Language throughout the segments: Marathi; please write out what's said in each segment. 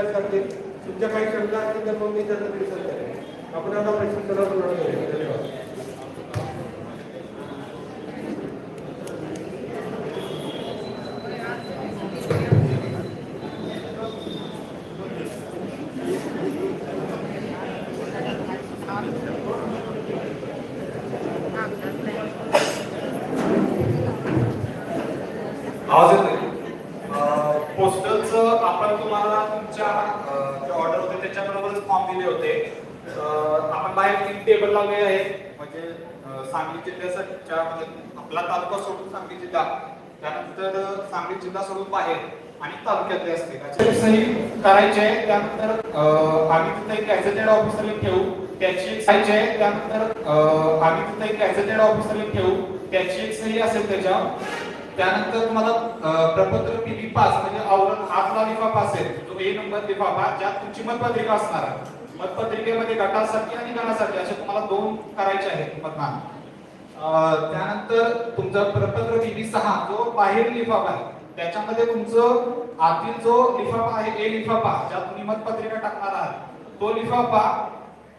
विचारायला करते तुमच्या काही शंका असतील तर मग मी त्यांना निरसन करेन आपण आता प्रश्न सुरुवात धन्यवाद आवाज येतोय पोस्टलचं आपण तुम्हाला तुमच्या अं, जे ऑर्डर होते त्याच्याबरोबरच फॉर्म दिले होते अं, आपण बाहेर तीन टेबल लावले आहेत म्हणजे अं, सांगली जिल्ह्याच्या म्हणजे आपला तालुका सोडून सांगली जिल्हा त्यानंतर सांगली जिल्हा सोडून बाहेर आणि तालुक्यातले असते. सही करायचे आहे त्यानंतर आम्ही तिथे एक गॅझेटेड ऑफिसरला ठेवू. त्याची एक सही आहे त्यानंतर आम्ही तिथे एक गॅझेटेड ऑफिसरला ठेवू. त्याची एक सही असेल त्याच्या. त्यानंतर तुम्हाला प्रपत्र पीबी पास म्हणजे आवरण हातला लिफाफा असेल तो ए नंबर लिफाफा ज्यात तुमची मतपत्रिका असणार आहे. मतपत्रिकेमध्ये गटासाठी आणि गणासाठी असे तुम्हाला दोन करायचे आहेत मतदान. त्यानंतर तुमचा प्रपत्र पीबी सहा जो बाहेर लिफाफा आहे. त्याच्यामध्ये तुमचं आतील जो लिफाफा आहे ए लिफाफा ज्यात तुम्ही मतपत्रिका टाकणार आहात तो लिफाफा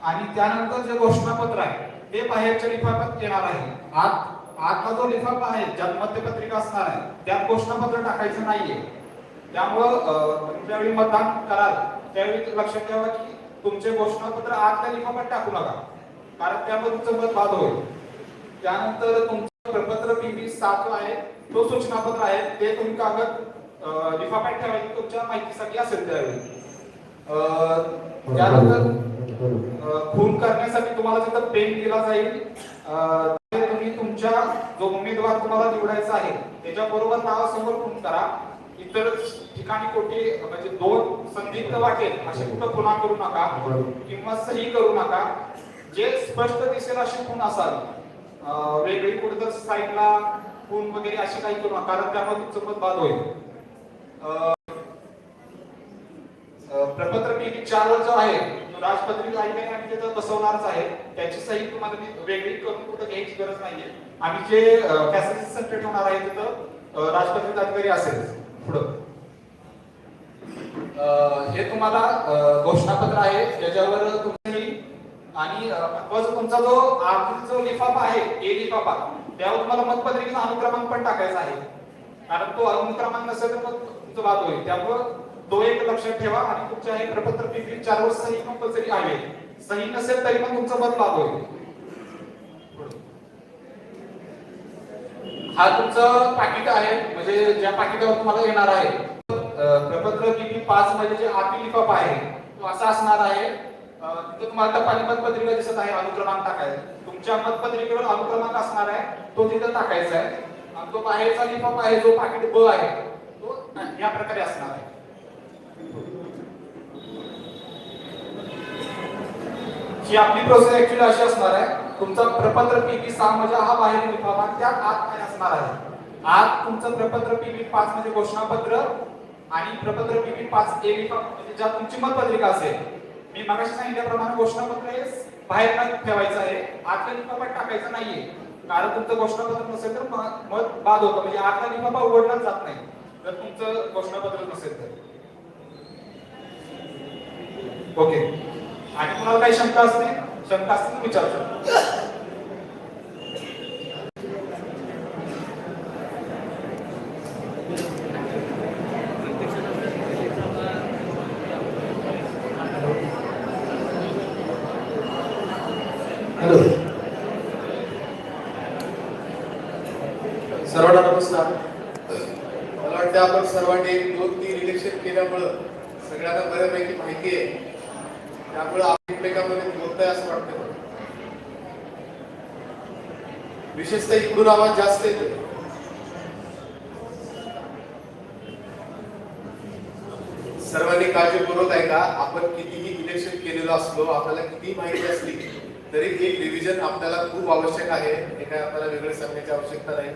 आणि त्यानंतर जे घोषणापत्र आहे ते बाहेरच्या लिफाफ्यात येणार आहे. आत आतला जो लिफाफा आहे ज्यात मतपत्रिका असणार आहे त्यात घोषणापत्र टाकायचं नाहीये. त्यामुळं अं, ज्यावेळी मतदान कराल त्यावेळी लक्षात ठेवा की तुमचे घोषणापत्र आतल्या लिफाफ्यात टाकू नका. कारण त्यामुळे तुमचं मत बाद होईल. त्यानंतर तुमचं प्रपत्र पीबी सात जो आहे. तो सूचनापत्र आहे ते तुम्ही कागद लिफाफ्यात ठेवायचे तुमच्या माहितीसाठी असेल त्यावेळी त्यानंतर खून करण्यासाठी तुम्हाला तिथं पेन दिला जाईल तुम्ही तुमच्या जो उमेदवार तुम्हाला निवडायचा आहे त्याच्याबरोबर नावासमोर खून करा. इतर ठिकाणी कोठे म्हणजे दोन संदिग्ध वाटेल असे कुठं खुना करू नका किंवा सही करू नका. जे स्पष्ट दिसेल अशी खून असावी. वेगळी कुठं साईडला खून वगैरे अशी काही करू नका कारण त्यामुळे तुमचं मत बाद होईल. प्रपत्र पैकी चार जो आहे तो राजपत्रित काही आम्ही तिथं बसवणारच आहे. त्याची सही तुम्हाला मी वेगळी करून कुठं घ्यायची गरज नाहीये. आम्ही जे फॅसिलिटी सेंटर ठेवणार आहे तिथं अ, राजपत्रित अधिकारी असेल पुढं. हे तुम्हाला घोषणापत्र आहे. त्याच्यावर आणि अ, तुमचा जो आर्थिक जो लिफाफा आहे ए लिफाफा त्यावर तुम्हाला मतपत्रिकेचा अनुक्रमांक पण टाकायचा आहे. कारण तो अनुक्रमांक नसेल तर मग तुमचं वाद होईल. त्यामुळं तो एक लक्षात ठेवा आणि तुमच्या हे प्रपत्र पीपी चार वर्ष सही कंपल्सरी आहे. सही नसेल तरी पण तुमचं मत वाद होईल. हा तुमचं पाकिट आहे. म्हणजे ज्या पाकिटावर तुम्हाला येणार आहे प्रपत्र पीपी पाच मध्ये जे आतील लिफाफा आहे तो असा असणार आहे. तिथे तुम्हाला टपाली मतपत्रिका दिसत आहे अनुक्रमांक टाकायचा. तुमच्या मतपत्रिकेवर अनुक्रमांक असणार आहे तो तिथं टाकायचा आहे. आणि तो बाहेरचा लिफाफा आहे जो पाकिट ब आहे तो या प्रकारे असणार आहे. ही आपली प्रोसेस ऍक्च्युली अशी असणार आहे. तुमचा प्रपत्र पीपी सहा म्हणजे हा बाहेर लिफाफा त्या आत काय असणार आहे? आत तुमचं प्रपत्र पीपी पाच म्हणजे घोषणापत्र आणि प्रपत्र पीपी पाच ए लिफाफा म्हणजे ज्या तुमची मतपत्रिका असेल मी मगाशी सांगितल्याप्रमाणे घोषणापत्र हे बाहेर न ठेवायचं आहे. आतल्या लिफाफ्यात टाकायचं नाहीये. कारण तुमचं घोषणापत्र नसेल तर मत बाद होतं. म्हणजे आतला लिफाफा उघडलाच जात नाही. जर तुमचं घोषणापत्र नसेल तर. ओके. आणि कुणाला काही शंका असते? शंका असते तर विचारू शकता हॅलो सर्वांना नमस्कार मला वाटतं आपण सर्वांनी एक दोन तीन इलेक्शन केल्यामुळं सगळ्यांना बऱ्यापैकी माहिती आहे त्यामुळं आपण एकमेकांमध्ये बोलताय असं वाटतं मला. विशेषतः इकडून आवाज जास्त येतो सर्वांनी काळजीपूर्वक ऐका आपण कितीही इलेक्शन केलेलं असलो आपल्याला किती माहिती असली तरी एक रिव्हिजन आपल्याला खूप आवश्यक आहे. हे काय आपल्याला वेगळे सांगण्याची आवश्यकता नाही.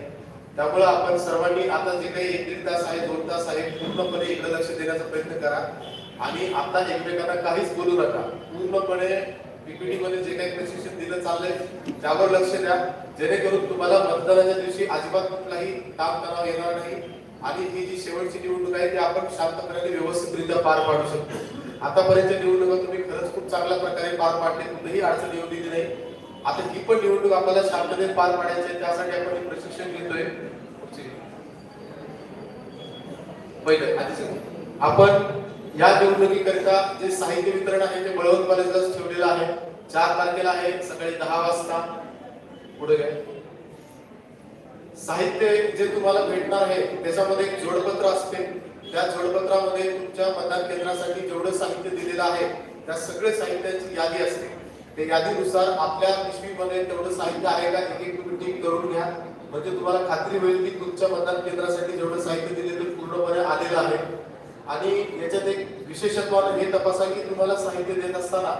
त्यामुळे आपण सर्वांनी आता जे काही एक दीड तास आहे दोन तास आहे पूर्णपणे इकडे लक्ष देण्याचा प्रयत्न करा. आणि आता एकमेकांना काहीच बोलू नका. पूर्णपणे मध्ये जे काही प्रशिक्षण दिलं चाललंय त्यावर लक्ष द्या. जेणेकरून तुम्हाला मतदानाच्या दिवशी अजिबात कुठलाही काम तणाव येणार नाही. आणि ही जी शेवटची निवडणूक आहे ती आपण शांतपणे व्यवस्थितरित्या पार पाडू शकतो. आतापर्यंतच्या निवडणुका तुम्ही खरंच खूप चांगल्या प्रकारे पार पाडले. कुठेही अडचण येऊ दिली नाही. आता ही पण निवडणूक आपल्याला शांततेत पार पाडायची आहे त्यासाठी आपण प्रशिक्षण घेतोय. पहिलं आपण या निवडणुकीकरिता जे साहित्य वितरण आहे ते बळवंत कॉलेजलाच ठेवलेलं आहे चार तारखेला आहे सकाळी दहा वाजता. पुढे काय साहित्य जे तुम्हाला भेटणार आहे त्याच्यामध्ये एक जोडपत्र असते. त्या जोडपत्रामध्ये तुमच्या मतदान केंद्रासाठी जेवढं साहित्य दिलेलं आहे त्या सगळे साहित्याची यादी असते. त्या यादीनुसार आपल्या पिशवीमध्ये तेवढं साहित्य आहे का एक एक तुम्ही टिक करून घ्या. म्हणजे तुम्हाला खात्री होईल की तुमच्या मतदान केंद्रासाठी जेवढं साहित्य दिले ते पूर्णपणे आलेलं आहे. आणि याच्यात एक विशेषत्वाने हे तपासा की तुम्हाला साहित्य देत असताना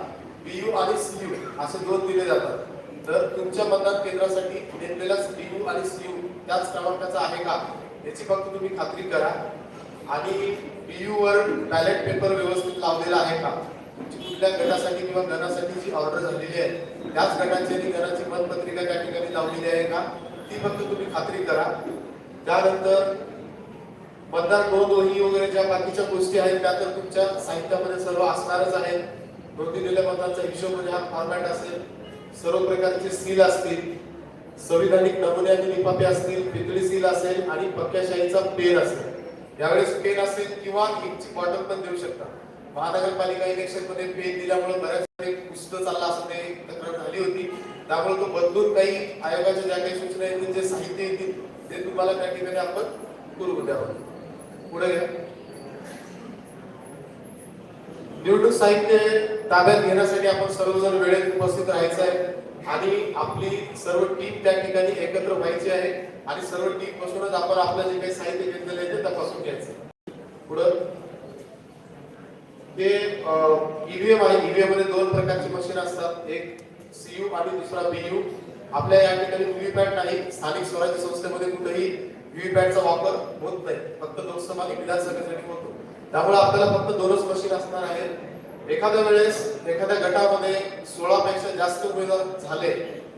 बीयू आणि सीयू असे दोन दिले जातात. तर तुमच्या मतदान केंद्रासाठी नेमलेला बीयू आणि सीयू त्याच क्रमांकाचा आहे का? याची फक्त तुम्ही खात्री करा. आणि बीयू वर बॅलेट पेपर व्यवस्थित लावलेला आहे का? तुमची कुठल्या गटासाठी किंवा गणासाठी जी ऑर्डर झालेली आहे त्याच गटाची आणि गणाची मतपत्रिका त्या ठिकाणी लावलेली आहे का? ती फक्त तुम्ही खात्री करा. त्यानंतर मतदार नोंद वही वगैरे ज्या बाकीच्या गोष्टी आहेत त्या तर तुमच्या साहित्यामध्ये सर्व असणारच आहेत. दिल्या मतांचा हिशोब म्हणजे हा फॉर्मॅट असेल. सर्व प्रकारचे सील असतील. संविधानिक नमुने आणि लिफाफे असतील पितळी सील असेल आणि पक्क्याशाहीचा पेन असेल. यावेळेस पेन असेल किंवा इंकची बॉटल पण देऊ शकता. महानगरपालिका इलेक्शनमध्ये पेन दिल्यामुळे बऱ्याच वेळी पुस्त चालला असं ते तक्रार झाली होती. त्यामुळे तो बदलून काही आयोगाच्या ज्या काही सूचना येतील जे म्हणजे साहित्य येतील ते तुम्हाला त्या ठिकाणी आपण करू द्यावं. पुढे घ्या. निवडणूक साहित्य ताब्यात घेण्यासाठी आपण सर्वजण वेळेत उपस्थित राहायचं आहे आणि आपली सर्व टीम त्या ठिकाणी एकत्र व्हायची आहे आणि सर्व टीम बसूनच आपण आपलं जे काही साहित्य घेतलेलं आहे ते तपासून घ्यायचं. पुढं ते ईव्हीएम आहे. ईव्हीएममध्ये दोन प्रकारची मशीन असतात. एक सीयू आणि दुसरा बीयू आपल्या या ठिकाणी व्हीव्हीपॅट नाही. स्थानिक स्वराज्य संस्थेमध्ये कुठेही व्हीव्हीपॅटचा वापर होत नाही. फक्त लोकसभा आणि विधानसभेसाठी होतो. त्यामुळे आपल्याला फक्त दोनच मशीन असणार आहेत. एखाद्या वेळेस एखाद्या गटामध्ये सोळा पेक्षा जास्त उमेदवार झाले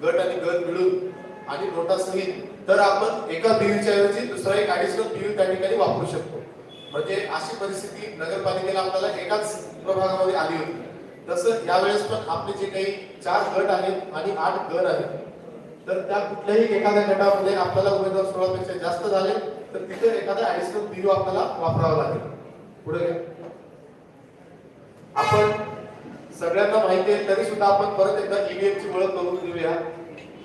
गट आणि गट मिळून आणि नोटासहित तर आपण एका बीयूच्या ऐवजी दुसरा एक ऍडिशनल बीयू त्या ठिकाणी वापरू शकतो. म्हणजे अशी परिस्थिती नगरपालिकेला आपल्याला एकाच प्रभागामध्ये आली होती. तसं यावेळेस पण आपले जे काही चार गट आहेत आणि आठ गण आहेत तर त्या कुठल्याही एखाद्या गटामध्ये आपल्याला उमेदवार सोळापेक्षा जास्त झाले तर तिथे एखादा ऍडिशनल बिरो आपल्याला वापरावा लागेल. पुढे घ्या. आपण सगळ्यांना माहिती आहे तरी सुद्धा आपण परत एकदा ईव्हीएम ची ओळख करून घेऊया.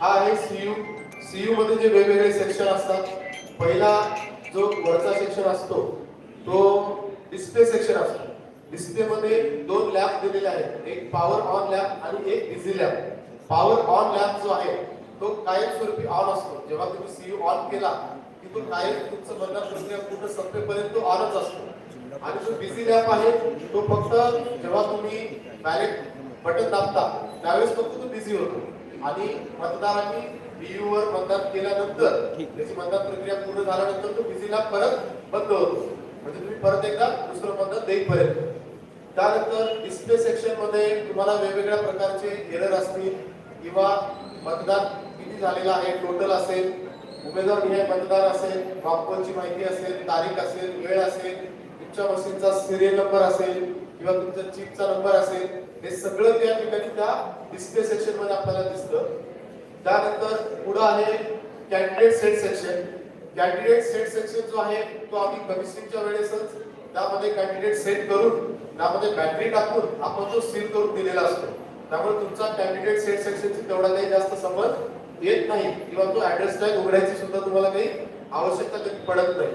हा आहे सीयू सीयू मध्ये जे वेगवेगळे सेक्शन असतात पहिला जो वरचा सेक्शन असतो तो डिस्प्ले सेक्शन असतो. डिस्प्ले मध्ये दोन लॅब दिलेले आहेत एक पॉवर ऑन लॅब आणि एक easy lab power on lab जो आहे तो कायमस्वरूपी ऑन असतो. जेव्हा तुम्ही सीयू ऑन केला की तो कायम तुमचं म्हणणं प्रक्रिया पूर्ण संपेपर्यंत ऑनच असतो. आणि जो बिझी लॅप आहे तो फक्त जेव्हा तुम्ही डायरेक्ट बटन दाबता त्यावेळेस फक्त तो बिझी होतो. आणि मतदारांनी बीयू वर मतदान केल्यानंतर त्याची मतदान प्रक्रिया पूर्ण झाल्यानंतर तो बिझी लॅप परत बंद होतो. म्हणजे तुम्ही परत एकदा दुसरं मतदान देईपर्यंत. त्यानंतर डिस्प्ले सेक्शनमध्ये तुम्हाला वेगवेगळ्या प्रकारचे एरर असतील किंवा मतदान झालेला आहे. टोटल असेल उमेदवार निहाय मतदार असेल वापरची माहिती असेल तारीख असेल वेळ असेल तुमच्या मशीनचा सिरियल नंबर असेल किंवा तुमचा चिपचा नंबर असेल हे सगळं त्या ठिकाणी त्या डिस्प्ले सेक्शनमध्ये आपल्याला दिसतं. त्यानंतर पुढं आहे candidate set section candidate set section जो आहे तो आम्ही कमिशनच्या वेळेसच त्यामध्ये कॅन्डिडेट सेट करून त्यामध्ये बॅटरी टाकून आपण तो सील करून दिलेला असतो. त्यामुळे तुमचा कॅन्डिडेट सेट सेक्शनची तेवढा काही जास्त समज येत नाही. किंवा तो ऍड्रेस टॅग उघडायची सुद्धा तुम्हाला काही आवश्यकता कधी पडत नाही.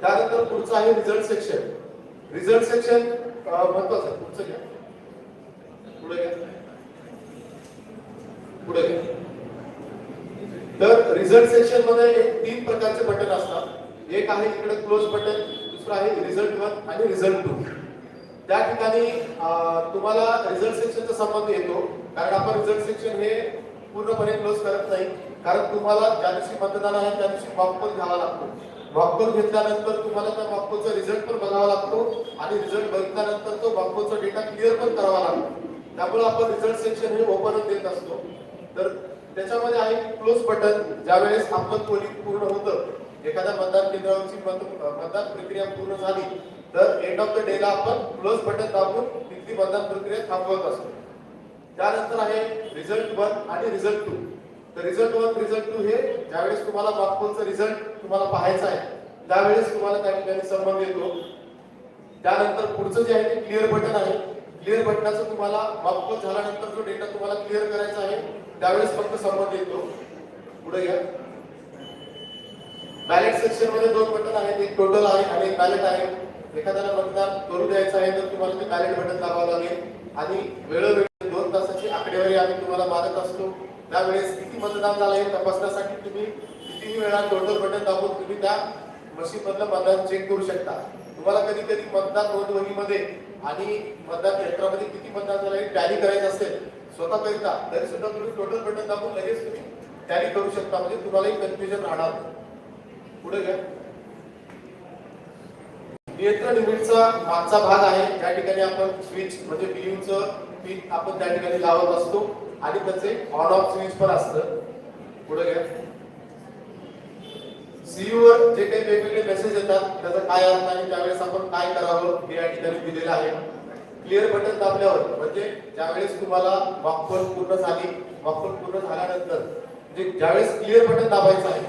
त्यानंतर पुढचं आहे रिझल्ट सेक्शन रिझल्ट सेक्शन महत्वाचं आहे. पुढचं घ्या. पुढे घ्या. पुढे घ्या. तर रिझल्ट सेक्शनमध्ये एक तीन प्रकारचे बटन असतात. एक आहे इकडे क्लोज बटन दुसरं आहे रिझल्ट वन आणि रिझल्ट टू त्या ठिकाणी तुम्हाला रिझल्ट सेक्शनचा संबंध येतो. कारण आपण रिझल्ट सेक्शन हे पूर्णपणे क्लोज करत नाही. कारण तुम्हाला ज्या दिवशी मतदान आहे त्या दिवशी मॉकपोल घ्यावा लागतो. मॉकपोल घेतल्यानंतर तुम्हाला त्या मॉकपोलचा रिझल्ट पण बघावा लागतो आणि रिझल्ट बघितल्यानंतर तो मॉकपोलचा डेटा क्लिअर पण करावा लागतो. त्यामुळे आपण रिझल्ट सेक्शन हे ओपनच देत असतो. तर त्याच्यामध्ये आहे क्लोज बटन ज्यावेळेस आपण पोलिंग पूर्ण होतं एखाद्या मतदान केंद्रावरची मतदान प्रक्रिया पूर्ण झाली तर एंड ऑफ द डेला आपण क्लोज बटन दाबून तिथली मतदान प्रक्रिया थांबवत असतो. त्यानंतर आहे रिझल्ट वन आणि रिझल्ट टू तर रिझल्ट वन रिझल्ट टू हे ज्यावेळेस तुम्हाला मॉकपोलचा रिझल्ट तुम्हाला पाहायचा आहे त्यावेळेस तुम्हाला त्या ठिकाणी संबंध येतो. त्यानंतर पुढचं जे आहे ते क्लिअर बटन आहे. क्लिअर बटनाचं तुम्हाला मॉकपोल झाल्यानंतर जो डेटा तुम्हाला क्लिअर करायचा आहे त्यावेळेस फक्त संबंध येतो. पुढे घ्या. बॅलेट सेक्शनमध्ये दोन बटन आहेत एक टोटल आहे आणि एक बॅलेट आहे. एखाद्याला मतदान करू द्यायचं आहे तर तुम्हाला ते बॅलेट बटन दाबावं लागेल. आणि वेळोवेळी दोन तासाची आकडेवारी आम्ही तुम्हाला मारत असतो. त्यावेळेस किती मतदान झालं हे तपासण्यासाठी तुम्ही किती वेळा टोटल बटन दाबून तुम्ही त्या मशीन मधलं मतदान चेक करू शकता. तुम्हाला कधी कधी मतदान नोंदवहीमध्ये आणि मतदान यंत्रामध्ये किती मतदान झालं हे टॅली करायचं असेल स्वतः करिता तरी सुद्धा तुम्ही टोटल बटन दाबून लगेच तुम्ही टॅली करू शकता. म्हणजे तुम्हालाही कन्फ्युजन राहणार पुढे घ्या. नियंत्रण युनिटचा मागचा भाग आहे. त्या ठिकाणी आपण स्विच म्हणजे बिलिंगचं पिन आपण त्या ठिकाणी लावत असतो. आणि त्याचे ऑन ऑफ स्विच पण असतं. पुढे घ्या. सीयू वर जे काही वेगवेगळे मेसेज येतात त्याचा काय अर्थ आणि त्यावेळेस आपण काय करावं हे या ठिकाणी दिलेलं आहे. क्लिअर बटन दाबल्यावर म्हणजे ज्यावेळेस तुम्हाला मॉकपोल पूर्ण झाली मॉकपोल पूर्ण झाल्यानंतर म्हणजे ज्यावेळेस क्लिअर बटन दाबायचं आहे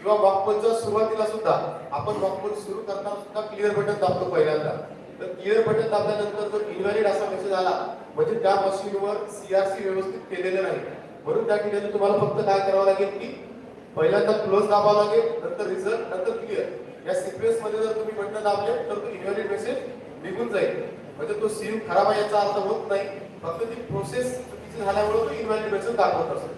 किंवा मॉकपोलच्या सुरुवातीला सुद्धा आपण मॉकपोल सुरू करताना सुद्धा क्लिअर बटन दाबतो पहिल्यांदा. तर क्लिअर बटन दाबल्यानंतर जर इनव्हॅलिड असा मेसेज आला म्हणजे त्या मशीनवर सीआरसी व्यवस्थित केलेलं नाही. म्हणून त्या ठिकाणी तुम्हाला फक्त काय करावं लागेल की पहिल्यांदा क्लोज दाबावं लागेल नंतर रिझल्ट नंतर क्लिअर या सिक्वेन्समध्ये जर तुम्ही बटन दाबले तर तो इनव्हॅलिड मेसेज निघून जाईल. म्हणजे तो सिम खराब आहे याचा अर्थ होत नाही. फक्त ती प्रोसेस चुकीची झाल्यामुळे तो इनव्हॅलिड मेसेज दाखवत असेल.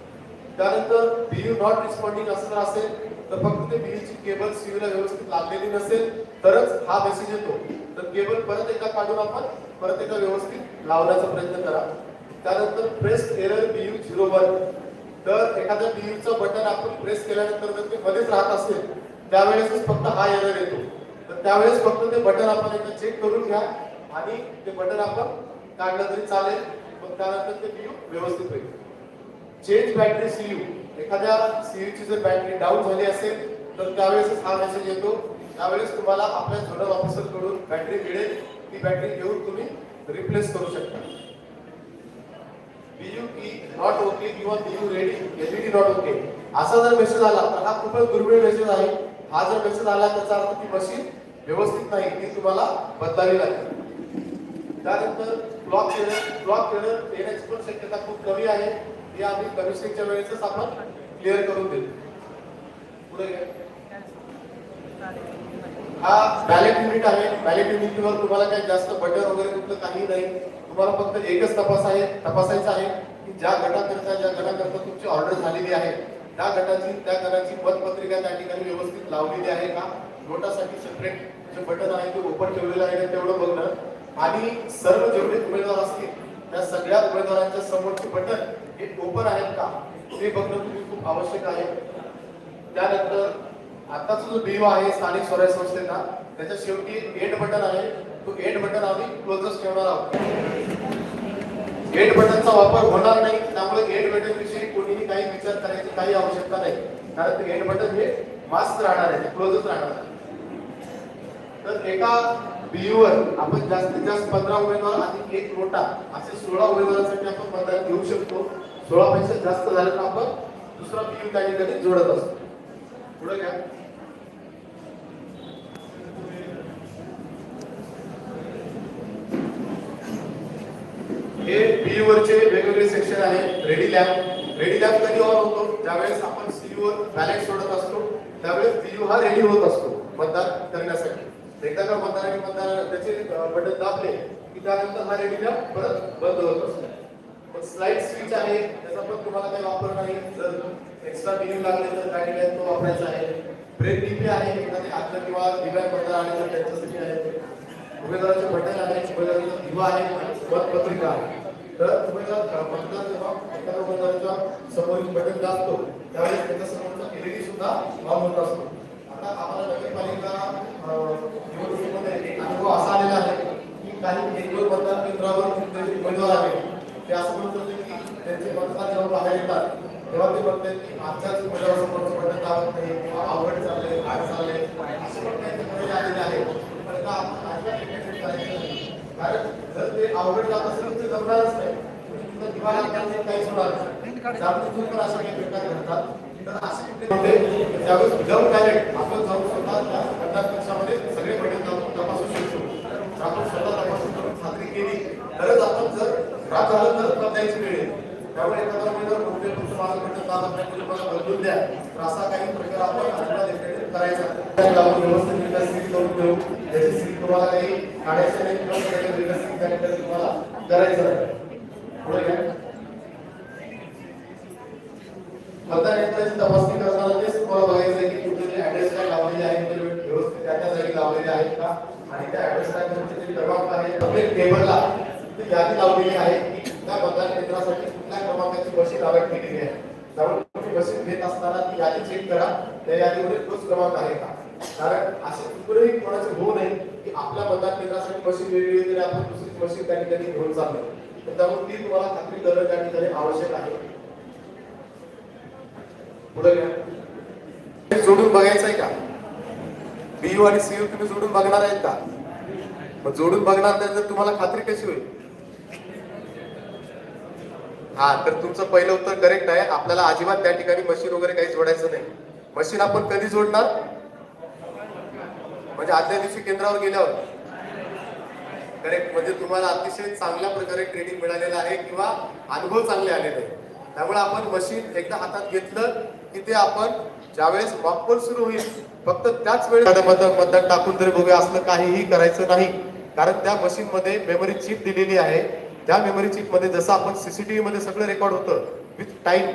त्यानंतर बीयू नॉट रिस्पॉन्डिंग असं जर असेल तर फक्त ते बिलची केबल सीयूला व्यवस्थित लागलेली नसेल तरच हा मेसेज येतो. तर केबल परत एकदा काढून आपण परत एकदा व्यवस्थित लावण्याचा प्रयत्न करा. त्यानंतर press error BU zero one तर एखाद्या बीयूचं बटन आपण प्रेस केल्यानंतर जर ते मध्येच राहत असेल त्यावेळेसच फक्त हा एरर येतो. तर त्यावेळेस फक्त ते बटन आपण एकदा चेक करून घ्या आणि ते बटन आपण काढलं तरी चालेल. मग त्यानंतर ते बीयू व्यवस्थित होईल. चेंज बॅटरी सीयू एखाद्या सी ची जर बॅटरी डाऊन झाली असेल तर त्यावेळेस हा मेसेज येतो. त्यावेळेस तुम्हाला आपल्या झोनल ऑफिसरकडून बॅटरी मिळेल. ती बॅटरी घेऊन तुम्ही रिप्लेस करू शकता. बीयू की नॉट ओके किंवा BU ready LED not okay असा जर मेसेज आला तर हा खूपच दुर्मिळ मेसेज आहे. हा जर मेसेज आला त्याचा अर्थ ती मशीन व्यवस्थित नाही. ती तुम्हाला बदलावी लागेल. त्यानंतर ब्लॉक येणं ब्लॉक येणं येण्याची पण शक्यता खूप कमी आहे. हे आम्ही कमिशनिंगच्या वेळेसच आपण क्लिअर करून देतो. पुढे हा बॅलेट युनिट आहे. बॅलेट युनिटवर तुम्हाला काही जास्त बटन वगैरे कुठलं काही नाही. तुम्हाला फक्त एकच तपास आहे तपासायचं आहे की ज्या गटाकरता ज्या गटाकरता तुमची ऑर्डर झालेली आहे त्या गटाची त्या गटाची पदपत्रिका त्या ठिकाणी व्यवस्थित लावलेली आहे का? नोटासाठी सेपरेट जे बटन आहे ते ओपन ठेवलेलं आहे का तेवढं बघणं. आणि सर्व जेवढे उमेदवार असतील त्या सगळ्या उमेदवारांच्या समोरचे बटन हे ओपन आहेत का? ते बघणं तुम्ही खूप आवश्यक आहे. त्यानंतर आताचा जो बीओ आहे स्थानिक स्वराज्य संस्थेचा त्याच्या शेवटी एट बटन आहे. तो एट बटन आम्ही क्लोजच ठेवणार आहोत. एट बटनचा वापर होणार नाही त्यामुळे एट बटन विषयी कोणीही काही विचार करायची काही आवश्यकता नाही. कारण ते एट बटन हे मास्क राहणार आहे क्लोजच राहणार आहे. तर एका बीयूवर आपण जास्तीत जास्त पंधरा उमेदवार आणि एक नोटा असे सोळा उमेदवारांसाठी आपण मतदान घेऊ शकतो. सोळा पेक्षा जास्त झाले तर आपण दुसरा बीयू त्या ठिकाणी जोडत असतो. पुढे घ्या. हे BU वरचे वेगवेगळे सेक्शन आहे रेडी लॅब रेडी लॅब कधी ऑन होतो? ज्यावेळेस आपण सीयू वर बॅलेट सोडत असतो त्यावेळेस बीयू हा रेडी होत असतो मतदान करण्यासाठी. एकदा का मतदाराने मतदार त्याचे बटन दाबले की त्यानंतर हा रेडी लॅब परत बंद होत असतो. पण स्लाइड स्विच आहे त्याचा पण तुम्हाला काही वापर नाही. जर एक्स्ट्रा बिलिंग लागले तर काय केलं तो वापरायचा आहे. ब्रेक डीपी आहे एखादी आत्ता किंवा दिव्या मतदार आणि तर त्यांच्यासाठी आहे. उमेदवाराचे बटन आहे उमेदवाराचा दिवा आहे मतपत्रिका आहे. तर उमेदवार अ, मतदार जेव्हा एखाद्या उमेदवाराच्या समोर बटन दाबतो त्यावेळेस त्याच्या समोरचा एलईडी सुद्धा ऑन होत असतो. आता आम्हाला नगरपालिका निवडणुकीमध्ये एक अनुभव असा आलेला आहे की काही एक दोन मतदान केंद्रावर उमेदवार आहे ते असं म्हणत होते की त्यांचे मतदार जेव्हा बाहेर येतात तेव्हा ते म्हणते की आमच्याच उमेदवारासमोर बटन दाबत नाही किंवा आवड चालले आड चालले असे पण काही आलेले आहे. पण का आपण कारण जर ते अवघड जात असेल तर ते जमणारच नाही तर त्यांचे काहीच होणार नाही पण अशा काही प्रकार घडतात तर असे त्यावेळेस डायरेक्ट आपण जाऊन स्वतः सगळे बटन जाऊन तपासू शकतो आपण स्वतः तपासून करून खात्री केली तरच आपण जर खराब झालं तर बदलायची वेळ त्यामुळे एखादा उमेदवार कुठले तुमचं माझं बटन दाबत बदलून द्या असा काही प्रकार आपण अजिबात इकडे करायचा. लावून व्यवस्थित विकसित करून देऊ त्याची सीट तुम्हाला काही काढायचं नाही किंवा त्याच्या विकसित त्या तुम्हाला करायचं नाही पुढे घ्या. मतदार यंत्राची तपासणी करताना तेच तुम्हाला बघायचं आहे की कुठे जे ऍड्रेस काय लावलेले आहेत ते व्यवस्थित त्या त्या जागी लावलेले आहेत का? आणि त्या ऍड्रेस काय तुमचे जे क्रमांक आहे प्रत्येक टेबलला ती यादी लावलेली आहे की त्या मतदान केंद्रासाठी कुठल्या क्रमांकाची वर्षी आवड केलेली आहे. त्यामुळे तुम्ही घेत असताना ती यादी चेक करा. त्या यादीमध्ये तोच क्रमांक आहे का? कारण असे कुठेही कोणाचे होऊ नये की आपल्या मतदान केंद्रासाठी मशीन वेगळी तरी आपण दुसरी मशीन त्या ठिकाणी घेऊन चाललो तर त्यामुळे ती तुम्हाला खात्री करणं त्या ठिकाणी आवश्यक आहे. पुढे घ्या. जोडून बघायचं आहे का? बीयू आणि सीयू तुम्ही जोडून बघणार आहेत का? मग जोडून बघणार नाही तर तुम्हाला खात्री कशी होईल? हा तर तुमचं पहिलं उत्तर करेक्ट आहे. आपल्याला अजिबात त्या ठिकाणी मशीन वगैरे काही जोडायचं नाही. मशीन आपण कधी जोडणार? म्हणजे आदल्या दिवशी केंद्रावर गेल्यावर. करेक्ट म्हणजे तुम्हाला अतिशय चांगल्या प्रकारे ट्रेनिंग मिळालेलं आहे किंवा अनुभव चांगले आलेले त्यामुळे आपण मशीन एकदा हातात घेतलं की ते आपण ज्यावेळेस वापर सुरू होईल फक्त त्याच वेळेस मतदान टाकून तरी बघूया असलं काहीही करायचं नाही. कारण त्या मशीन मध्ये मेमरी चिप दिलेली आहे. त्या मेमरी चिपमध्ये जसं आपण सीसीटीव्ही मध्ये सगळं रेकॉर्ड होतं विथ टाईम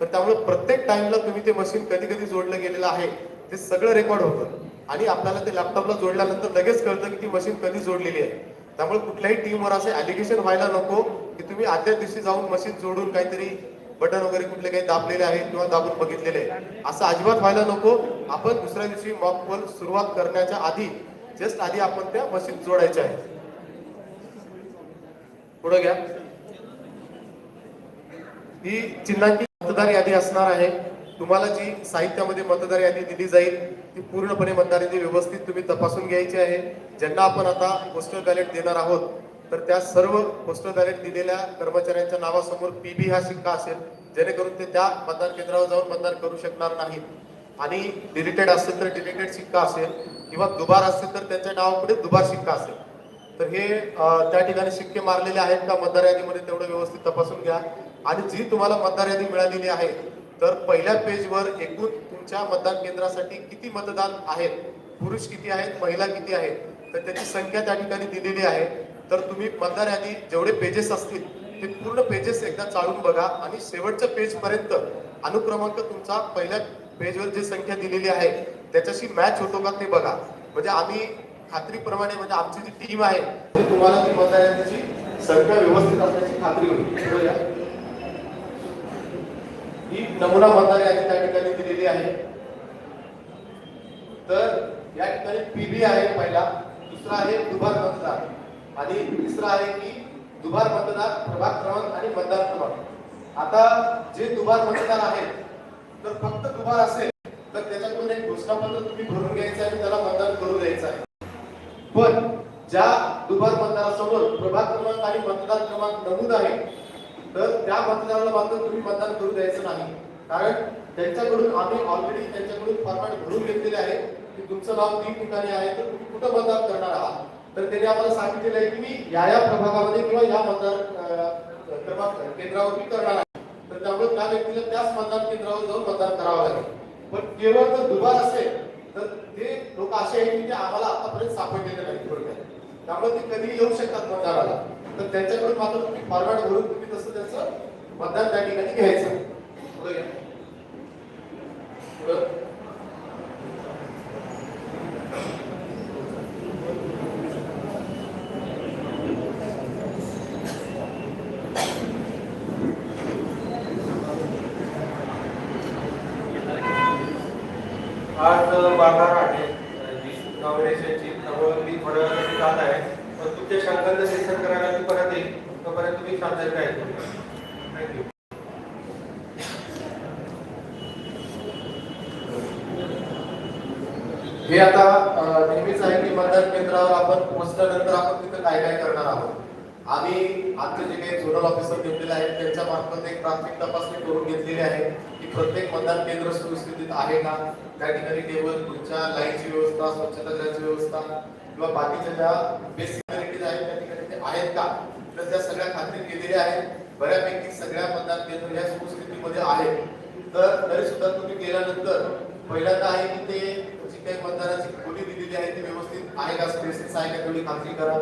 तर त्यामुळे प्रत्येक टाइमला तुम्ही ते मशीन कधी कधी जोडलं गेलेलं आहे ते सगळं रेकॉर्ड होतं. आणि आपल्याला ते लॅपटॉपला जोडल्यानंतर लगेच कळतं की ती मशीन कधी जोडलेली आहे. त्यामुळे कुठल्याही टीमवर असे ॲलिगेशन व्हायला नको की तुम्ही आदल्या दिवशी जाऊन मशीन जोडून काहीतरी बटन वगैरे कुठले काही दाबलेले आहेत किंवा दाबून बघितलेले आहे असं अजिबात व्हायला नको. आपण दुसऱ्या दिवशी मॉक पोल सुरुवात करण्याच्या आधी जस्ट आधी आपण त्या मशीन जोडायच्या आहे पुढे घ्या. ही चिन्हांकित मतदार यादी असणार आहे. तुम्हाला जी साहित्यामध्ये मतदार यादी दिली जाईल ती पूर्णपणे मतदार यादी व्यवस्थित तुम्ही तपासून घ्यायची आहे. ज्यांना आपण आता पोस्टल बॅलेट देणार आहोत तर त्या सर्व पोस्टल बॅलेट दिलेल्या कर्मचाऱ्यांच्या नावासमोर पीबी हा शिक्का असेल जेणेकरून ते त्या मतदान केंद्रावर जाऊन मतदान करू शकणार नाहीत. आणि डिलिटेड असेल तर डिलिटेड शिक्का असेल किंवा दुबार असेल तर त्यांच्या नावापुढे दुबार शिक्का असेल. तर हे त्या ठिकाणी शिक्के मारलेले आहेत का मतदार यादीमध्ये तेवढं व्यवस्थित तपासून घ्या. आणि जी तुम्हाला मतदार यादी मिळालेली आहे तर पहिल्या पेजवर एकूण तुमच्या मतदान केंद्रासाठी किती मतदान आहेत पुरुष किती आहेत महिला किती आहेत तर त्याची संख्या त्या ठिकाणी दिलेली आहे. तर तुम्ही मतदार यादी जेवढे पेजेस असतील ते पूर्ण पेजेस एकदा चाळून बघा. आणि शेवटच्या पेज पर्यंत अनुक्रमांक तुमचा पहिल्या पेजवर जी संख्या दिलेली आहे त्याच्याशी मॅच होतो का ते बघा. म्हणजे आम्ही खात्रीप्रमाणे म्हणजे आमची जी टीम आहे ती तुम्हाला ती मतदार यादीची संख्या व्यवस्थित असल्याची खात्री होईल. ही नमुना मतदार यादी त्या ठिकाणी दिलेली आहे. तर या ठिकाणी पीबी आहे पहिला दुसरा आहे दुभार मतदार आणि तिसरा आहे की दुभार मतदार प्रभाग क्रमांक आणि मतदार क्रमांक. आता जे दुभार मतदार आहेत तर फक्त दुभार असेल तर त्याच्याकडून एक घोषणापत्र तुम्ही भरून घ्यायचं आहे आणि त्याला मतदान करू द्यायचं आहे. पण ज्या दुबार मतदारासमोर प्रभाग क्रमांक आणि मतदार क्रमांक नमूद आहे तर त्या मतदाराला मात्र तुम्ही मतदान करू द्यायचं नाही. कारण त्यांच्याकडून आम्ही ऑलरेडी त्यांच्याकडून फॉर्मॅट भरून घेतलेले आहे की तुमचं नाव तीन ठिकाणी आहे तर तुम्ही कुठं मतदान करणार आहात? तर त्यांनी आम्हाला सांगितलेलं आहे की मी या या प्रभागामध्ये किंवा या मतदार क्रमांक केंद्रावर मी करणार आहे. तर त्यामुळे त्या व्यक्तीला त्याच मतदान केंद्रावर जाऊन मतदान करावं लागेल. पण केवळ जर दुबार असेल तर ते लोक असे आहेत की ते आम्हाला आतापर्यंत सापडलेले नाही थोडक्यात त्यामुळे ते कधी येऊ शकतात मतदाराला तर त्यांच्याकडून मात्र तुम्ही फॉरवर्ड भरून तुम्ही तसं त्यांचं मतदान त्या ठिकाणी घ्यायचं पुढे घ्या. पुढं. बाजार आहे. त्यामुळे मी थोड्या वेळासाठी जात आहे. पण तुमच्या शंकांचं निरसन करायला मी परत येईल तोपर्यंत तुम्ही शांत राहायचं थँक्यू हे आता नेहमीच आहे की मतदान केंद्रावर आपण पोहोचल्यानंतर आपण तिथं काय काय करणार आहोत? आणि आमचे जे काही झोनल ऑफिसर नेमलेले आहेत त्यांच्या मार्फत एक प्राथमिक तपासणी करून घेतलेली आहे की प्रत्येक मतदान केंद्र सुस्थितीत आहे का? त्या ठिकाणी केवळ तुमच्या लाईटची व्यवस्था स्वच्छतागृहाची व्यवस्था किंवा बाकीच्या ज्या बेसिक फॅसिलिटीज आहेत त्या ठिकाणी ते आहेत का? तर त्या सगळ्या खात्री केलेल्या आहेत. बऱ्यापैकी सगळ्या मतदान केंद्र या सुस्थितीमध्ये आहेत. तर तरी सुद्धा तुम्ही गेल्यानंतर पहिल्यांदा आहे की ते जी काही मतदानाची खोली दिलेली आहे ती व्यवस्थित आहे का? स्पेसेस आहे का? तेवढी खात्री करा.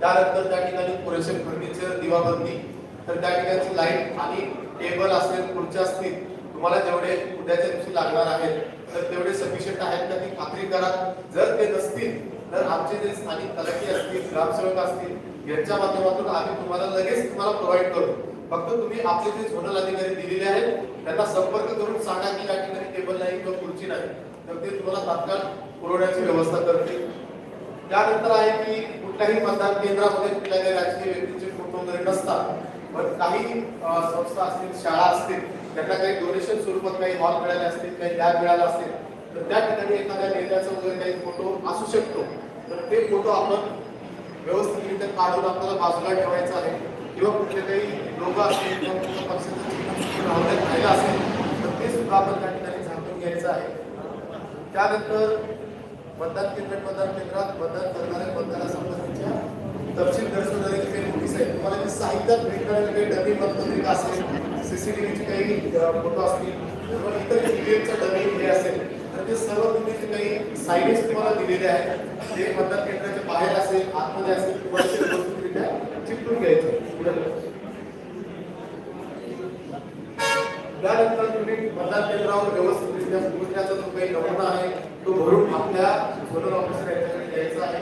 त्यानंतर त्या ठिकाणी पुरेसे फर्निचर दिवाबंदी. तर त्या ठिकाणची लाइट आणि टेबल असतील खुर्च्या असतील तुम्हाला जेवढे उद्याच्या दिवशी लागणार आहेत तर तेवढे सफिशियंट आहेत का ती खात्री करा. जर ते नसतील तर आमचे जे स्थानिक तलाठी असतील ग्रामसेवक असतील यांच्या माध्यमातून आम्ही तुम्हाला लगेच तुम्हाला प्रोव्हाइड करू. फक्त तुम्ही आपले जे झोनल अधिकारी दिलेले आहेत त्यांना संपर्क करून सांगा की या ठिकाणी टेबल नाही किंवा खुर्ची नाही. तर ते तुम्हाला तात्काळ पुरवण्याची व्यवस्था करतील. त्यानंतर आहे की कुठल्याही मतदान केंद्रामध्ये कुठल्या राजकीय व्यक्तीचे फोटो वगैरे नसतात. पण काही संस्था असतील शाळा असतील त्यांना काही डोनेशन स्वरूपात काही हॉल मिळाले असतील काही लॅब मिळाला असेल तर त्या ठिकाणी एखाद्या नेत्याचा वगैरे काही फोटो असू शकतो. तर ते फोटो आपण व्यवस्थितरित्या काढून आपल्याला बाजूला ठेवायचा आहे. किंवा कुठले काही लोक असतील किंवा कुठल्या पक्षाचं असेल तर ते सुद्धा आपण त्या ठिकाणी झाकून घ्यायचं आहे. त्यानंतर मतदान केंद्र मतदान केंद्रात मतदान करणाऱ्या मतदारा संबंधीच्या तपशील दर्शवणारी काही नोटीस आहे. तुम्हाला जे साहित्यात भेटणारे काही डबी मतपत्रिका असेल सीसीटीव्हीचे काही फोटो असतील किंवा इतर ईव्हीएमचा डबी हे असेल तर ते सर्व तुम्ही जे काही सायनेज तुम्हाला दिलेले आहेत. ते मतदान केंद्राच्या बाहेर असेल आतमध्ये असेल तुम्हाला व्यवस्थितरित्या चिकटून घ्यायचं. त्यानंतर तुम्ही मतदान केंद्रावर व्यवस्थितरित्या पोहोचण्याचा जो काही नमुना आहे तो भरून आपल्या झोनल ऑफिसर यांच्याकडे द्यायचा आहे.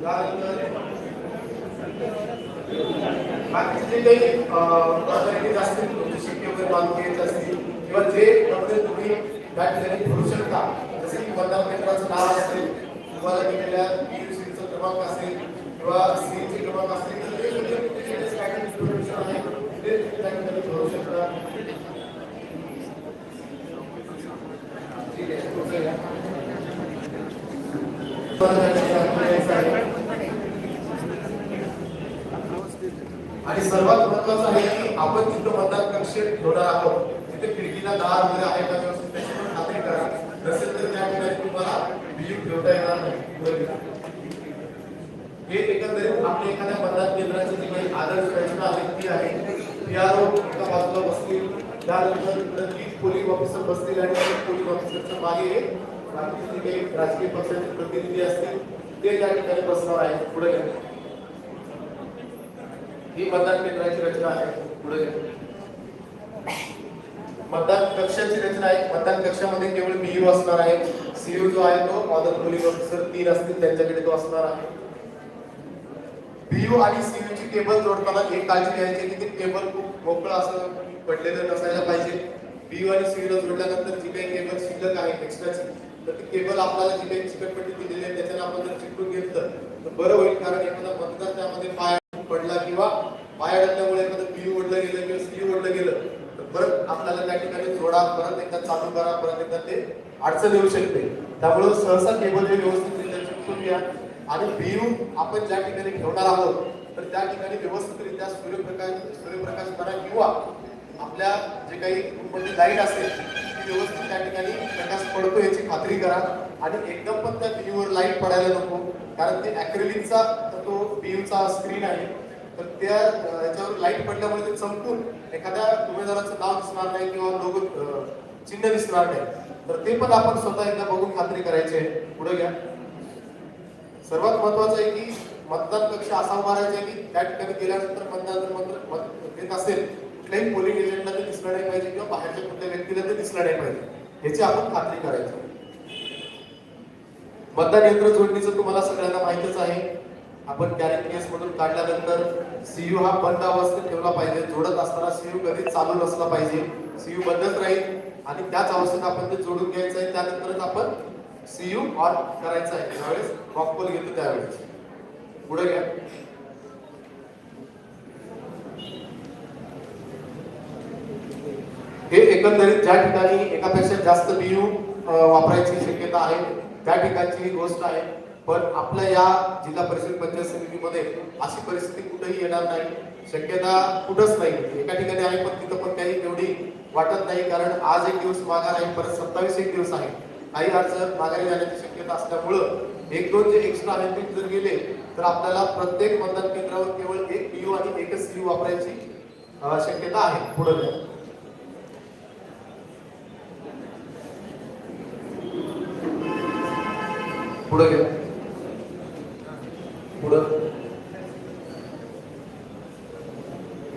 त्यानंतर बाकीचे जे काही फॉर्मॅलिटीज असतील तुमचे शिक्के वगैरे बांधून घ्यायचे असतील किंवा जे पत्र तुम्ही त्या ठिकाणी भरू शकता जसे की मतदान केंद्राचं नाव असेल तुम्हाला दिलेल्या PUC क्रमांक असेल किंवा सीचे क्रमांक असतील तर ते म्हणजे आहे ते त्या ठिकाणी भरू शकता ठीक आहे पुढचं घ्या. आणि सर्वात महत्वाचं आहे की आपण तिथं मतदान कक्ष ठेवणार आहोत. तिथे खिडकीला दार वगैरे आहे का? त्याची पण खात्री करा. नसेल तर त्या ठिकाणी तुम्हाला बिलिंग ठेवता येणार नाही. हे एकंदरीत आपल्या एखाद्या मतदान केंद्राची जी काही आदर्श रचना आहे ती आहे. ओ एका बाजूला बसतील. त्यानंतर इकडे पोलिंग ऑफिसर बसतील आणि त्या पोलिंग ऑफिसरच्या मागे हे राजकीय पक्षाचे प्रतिनिधी असतील ते त्या ठिकाणी बसणार आहेत पुढे घ्या. ही मतदान केंद्राची रचना आहे पुढे घ्या. मतदान कक्षाची रचना आहे मतदान कक्षामध्ये केवळ बीयू असणार आहे सीयू जो आहे तो मॉडल पोलिंग ऑफिसर तीन असतील त्यांच्याकडे तो असणार आहे बीयू आणि सीयू ची केबल जोडताना एक काळजी घ्यायची की ते केबल खूप मोकळं असं पडलेलं नसायला पाहिजे बीयू आणि सीयू ला जोडल्यानंतर जी काही केबल शिल्लक आहे एक्स्ट्राची तर ती केबल आपल्याला जी काही चिकटपट्टी दिलेली आहे त्याच्यानं आपण जर चिकटून घेतलं तर बरं होईल. कारण एखादा मतदार त्यामध्ये पाया पडला किंवा पाया घातल्यामुळे एखादं बीयू ओढलं गेलं किंवा सीयू ओढलं गेलं तर परत आपल्याला त्या ठिकाणी जोडा परत एकदा चालू करा परत एकदा ते अडचण येऊ शकते. त्यामुळे सहसा केबल हे व्यवस्थितरित्या चिकटून घ्या. आणि बीयू आपण ज्या ठिकाणी ठेवणार आहोत तर त्या ठिकाणी व्यवस्थितरित्या सूर्यप्रकाश सूर्यप्रकाश करा किंवा आपल्या जे काही लाइट असेल व्यवस्थित त्या ठिकाणी प्रकाश पडतो याची खात्री करा. आणि एकदम पण त्या बीयूवर लाइट पडायला नको कारण ते अॅक्रिलिकचा तो बीयूचा स्क्रीन आहे. तर त्या याच्यावर लाइट पडल्यामुळे ते चमकून एखाद्या उमेदवाराचं नाव दिसणार नाही किंवा लोक चिन्ह दिसणार नाही. तर ते पण आपण स्वतः एकदा बघून खात्री करायची आहे. पुढे घ्या. सर्वात महत्वाचं आहे की मतदान कक्ष असा उभारायचा आहे की त्या ठिकाणी गेल्यानंतर मतदान जर मत मत देत असेल कुठल्याही पोलिंग एजंटला ते दिसलं नाही पाहिजे किंवा बाहेरच्या कुठल्या व्यक्तीला ते दिसलं नाही पाहिजे. याची आपण खात्री करायची. मतदान यंत्र जोडणीचं तुम्हाला सगळ्यांना माहितच आहे. आपण कॅरेट केस मधून काढल्यानंतर सीयू हा बंद अवस्थेत ठेवला पाहिजे. जोडत असताना सीयू कधीच चालू नसला पाहिजे. सीयू बंदच राहील आणि त्याच अवस्थेत आपण ते जोडून घ्यायचं आहे. त्यानंतरच आपण सीयू ऑन करायचं आहे. ज्यावेळेस कॉल घेतो त्यावेळेस. पुढे घ्या. हे एकंदरीत ज्या ठिकाणी एकापेक्षा जास्त बियू वापरायची शक्यता आहे त्या ठिकाणची ही गोष्ट आहे. पण आपल्या या जिल्हा परिषद पंचायत समितीमध्ये अशी परिस्थिती कुठेही येणार नाही. शक्यता कुठंच नाही. एका ठिकाणी आहे पण तिथं पण काही एवढी वाटत नाही. कारण आज एक दिवस माघार आहे परत सत्तावीस एक दिवस आहे. काही अडचण माघारी जाण्याची शक्यता असल्यामुळं एक दोन जे एक्स्ट्रा आहेत ते जर गेले तर आपल्याला प्रत्येक मतदान केंद्रावर केवळ एक पीयू आणि एकच सीयू वापरायची शक्यता आहे पुढे पुढे घ्या पुढं.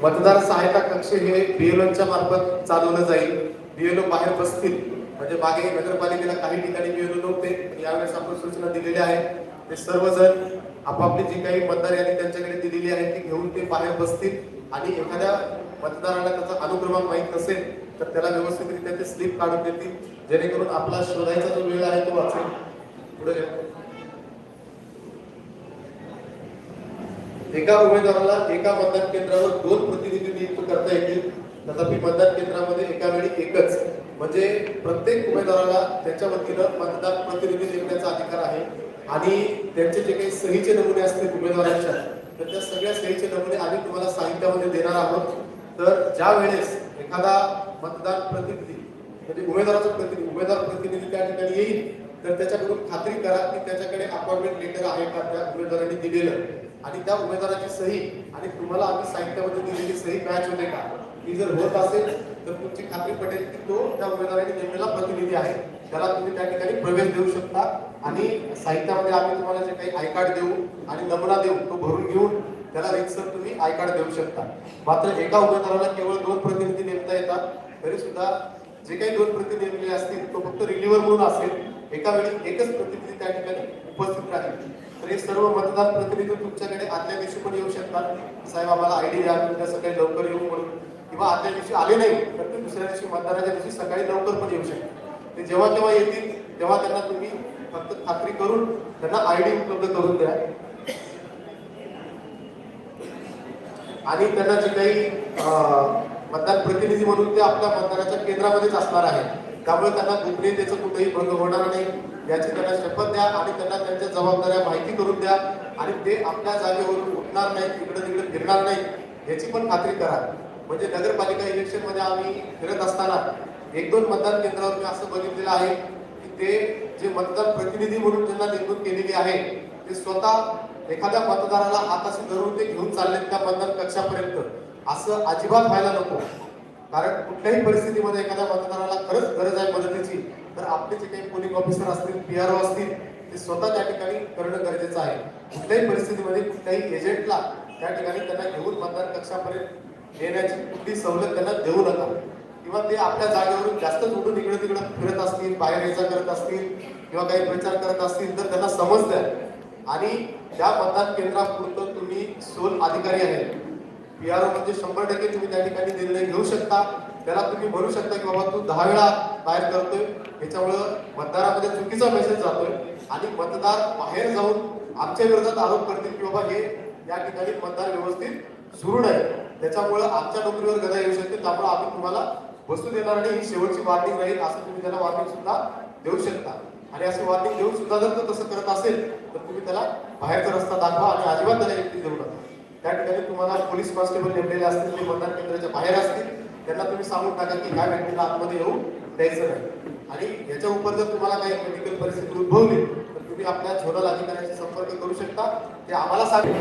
मतदार सहायता कक्ष हे बीएलओच्या मार्फत चालवलं जाईल. बीएलओ बाहेर बसतील. म्हणजे मागे नगरपालिकेला काही ठिकाणी बीएलओ नव्हते. यावेळेस आपण सूचना दिलेल्या आहेत. ते सर्वजण आपापली जी काही मतदार यादी त्यांच्याकडे दिलेली आहे ती घेऊन ते बाहेर बसतील. आणि एखाद्या मतदाराला त्याचा अनुक्रमांक माहीत नसेल तर त्याला व्यवस्थितरित्या ते स्लिप काढून देतील. जेणेकरून आपला शोधायचा जो वेळ आहे तो वाचेल. पुढे एका उमेदवाराला एका मतदान केंद्रावर दोन प्रतिनिधी नियुक्त करता येतील. तथापि मतदान केंद्रामध्ये एका वेळी एकच. म्हणजे प्रत्येक उमेदवाराला त्याच्या वतीनं मतदान प्रतिनिधी नेमण्याचा अधिकार आहे. आणि त्यांचे जे काही सहीचे नमुने असतील उमेदवारांच्या तर त्या सगळ्या सहीचे नमुने आम्ही तुम्हाला साहित्यामध्ये देणार आहोत. तर ज्या वेळेस एखादा मतदान प्रतिनिधी म्हणजे उमेदवाराचा प्रतिनिधी उमेदवार प्रतिनिधी त्या ठिकाणी येईल तर त्याच्याकडून खात्री करा की त्याच्याकडे अपॉइंटमेंट लेटर आहे का त्या उमेदवारांनी दिलेलं. आणि त्या उमेदवाराची सही आणि तुम्हाला आम्ही साहित्यामध्ये दिलेली सही मॅच होते का? ती जर होत असेल तर तुमची खात्री पटेल की तो त्या उमेदवाराने नेमलेला प्रतिनिधी आहे. त्याला तुम्ही त्या ठिकाणी प्रवेश देऊ शकता आणि साहित्यामध्ये आम्ही तुम्हाला जे काही आय कार्ड देऊ आणि नमुना देऊ तो भरून घेऊन त्याला रितसर तुम्ही आय कार्ड देऊ शकता. मात्र एका उमेदवाराला केवळ दोन प्रतिनिधी नेमता येतात. तरी सुद्धा जे काही दोन प्रतिनिधी नेमले असतील तो फक्त रिलीव्हर म्हणून असेल. एका वेळी एकच प्रतिनिधी त्या ठिकाणी उपस्थित तर हे सर्व मतदार प्रतिनिधी तुमच्याकडे आदल्या दिवशी पण येऊ शकतात. साहेब आम्हाला आयडी द्या. उद्या सकाळी लवकर येऊ म्हणून. किंवा आदल्या दिवशी आले नाही तर ते दुसऱ्या दिवशी मतदानाच्या दिवशी सकाळी लवकर पण येऊ शकतात. ते जेव्हा तेव्हा येतील तेव्हा त्यांना तुम्ही फक्त खात्री करून त्यांना आयडी उपलब्ध करून द्या. आणि त्यांना जे काही मतदार मतदान प्रतिनिधी म्हणून ते आपल्या मतदानाच्या केंद्रामध्येच असणार आहे त्यामुळे त्यांना गोपनीयतेचं कुठेही भंग होणार नाही. याची त्यांना शपथ द्या आणि त्यांना त्यांच्या जबाबदाऱ्या माहिती करून द्या. आणि ते आपल्या जागेवरून उठणार नाही तिकडे तिकडे फिरणार नाही याची पण खात्री करा. म्हणजे नगरपालिका इलेक्शनमध्ये आम्ही फिरत असताना एक दोन मतदान केंद्रावर मी असं बघितलेलं आहे की ते जे मतदार प्रतिनिधी म्हणून त्यांना नेमणूक केलेली आहे ते स्वतः एखाद्या मतदाराला हाताशी धरून ते घेऊन चालले त्या मतदान कक्षापर्यंत. असं अजिबात व्हायला नको. कारण कुठल्याही परिस्थितीमध्ये एखाद्या मतदाराला खरंच गरज आहे मदतीची तर आपले जे काही पोलिंग ऑफिसर असतील पी आर ओ असतील ते स्वतः त्या ठिकाणी करणं गरजेचं आहे. कुठल्याही परिस्थितीमध्ये कुठल्याही एजंटला त्या ठिकाणी त्यांना घेऊन मतदान कक्षापर्यंत येण्याची कुठली सवलत त्यांना देऊ नका. किंवा ते आपल्या जागेवरून जास्त उठून इकडे तिकडे फिरत असतील बाहेर यायचा करत असतील किंवा काही प्रचार करत असतील तर त्यांना समजतं आणि त्या मतदान केंद्रापुरतं तुम्ही सोल अधिकारी आहेत पीआरओ म्हणजे शंभर टक्के तुम्ही त्या ठिकाणी निर्णय घेऊ शकता. त्याला तुम्ही म्हणू शकता की बाबा तू दहा वेळा बाहेर करतोय. याच्यामुळं मतदारामध्ये चुकीचा मेसेज जातोय. आणि मतदार बाहेर जाऊन आमच्या विरोधात आरोप करतील की बाबा हे या ठिकाणी मतदार व्यवस्थित सुरू नाही. त्याच्यामुळं आमच्या नोकरीवर गदा येऊ शकते. त्यामुळे आम्ही तुम्हाला वस्तू देणार नाही ही शेवटची वार्निंग राहील असं तुम्ही त्याला वार्निंग सुद्धा देऊ शकता. आणि अशी वार्निंग देऊन सुद्धा जर तो तसं करत असेल तर तुम्ही त्याला बाहेरचा रस्ता दाखवा आणि अजिबात त्याला एकटी देऊ नका. त्या ठिकाणी तुम्हाला पोलीस कॉन्स्टेबल नेमलेले असतील ते मतदान केंद्राच्या बाहेर असतील त्यांना तुम्ही सांगून टाका की ह्या व्यक्तीला आतमध्ये येऊ द्यायचं नाही. आणि याच्या उपर जर तुम्हाला काही मेडिकल परिस्थिती उद्भवली तर तुम्ही आपल्या झोनल अधिकाऱ्यांशी संपर्क करू शकता. ते आम्हाला सांग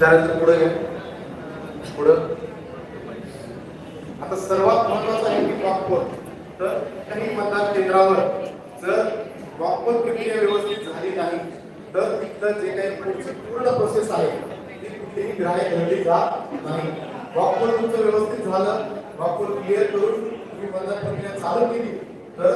त्यानंतर पुढे घ्या. पुढं. आता सर्वात महत्वाचं आहे की वापर तर काही मतदान केंद्रावर जर वापर प्रक्रिया व्यवस्थित झाली नाही तर तिथं जे काही पुढची पूर्ण प्रोसेस आहे ती कुठलीही ग्राह्य धरली जात नाही. वापर तुमचं व्यवस्थित झालं वापर क्लिअर करून तुम्ही मतदान प्रक्रिया चालू केली तर